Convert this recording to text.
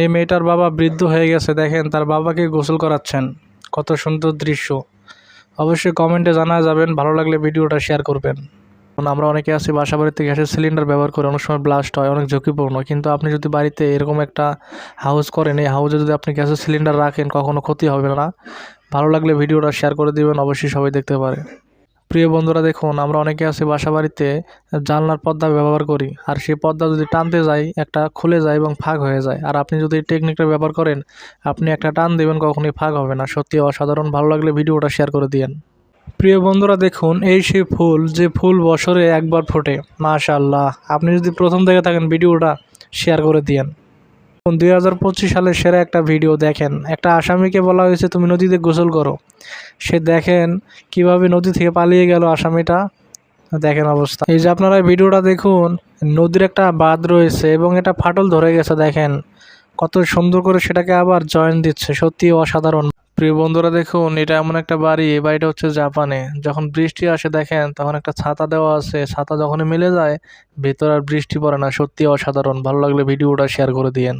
এই মেয়েটার বাবা বৃদ্ধ হয়ে গেছে, দেখেন তার বাবাকে গোসল করাচ্ছেন। কত সুন্দর দৃশ্য। অবশ্যই কমেন্টে জানা যাবেন, ভালো লাগলে ভিডিওটা শেয়ার করবেন। আমরা অনেকে আছি, বাসা বাড়িতে গ্যাসের সিলিন্ডার ব্যবহার করে অনেক সময় ব্লাস্ট হয়, অনেক ঝুঁকিপূর্ণ। কিন্তু আপনি যদি বাড়িতে এরকম একটা হাউস করেন, এই হাউসে যদি আপনি গ্যাসের সিলিন্ডার রাখেন, কখনো ক্ষতি হবে না। ভালো লাগলে ভিডিওটা শেয়ার করে দিবেন, অবশ্যই সবাই দেখতে পারে। প্রিয় বন্ধুরা, দেখুন, আমরা অনেকে আছি বাসা বাড়িতে জানলার পর্দা ব্যবহার করি। আর সেই পর্দা যদি টানতে যাই, একটা খুলে যায় এবং ফাঁক হয়ে যায়। আর আপনি যদি টেকনিকটা ব্যবহার করেন, আপনি একটা টান দেবেন, কখনোই ফাঁক হবে না। সত্যি অসাধারণ, ভালো লাগলে ভিডিওটা শেয়ার করে দিয়েন। প্রিয় বন্ধুরা, দেখুন, এই সেই ফুল, যে ফুল বছরে একবার ফোটে, মাশাআল্লাহ। আপনি যদি প্রথম থেকে থাকেন, ভিডিওটা শেয়ার করে দিয়েন। দুই হাজার পঁচিশ সালের সেরা একটা ভিডিও দেখেন। একটা আসামিকে বলা হয়েছে, তুমি নদীতে গোসল করো। সে দেখেন কীভাবে নদী থেকে পালিয়ে গেল আসামিটা। দেখেন অবস্থা। এই যে আপনারা ভিডিওটা দেখুন, নদীর একটা বাঁধ রয়েছে এবং এটা ফাটল ধরে গেছে, দেখেন। কত সুন্দর করে সেটাকে আবার জয়েন দিচ্ছে, সত্যি অসাধারণ। প্রিয় বন্ধুরা, দেখুন, এটা এমন একটা বাড়ি, এই বাড়িটা হচ্ছে জাপানে। যখন বৃষ্টি আসে, দেখেন, তখন একটা ছাতা দেওয়া আছে। ছাতা যখনই মিলে যায়, ভেতর আর বৃষ্টি পড়ে না, সত্যি অসাধারণ। ভালো লাগলে ভিডিওটা শেয়ার করে দিয়েন।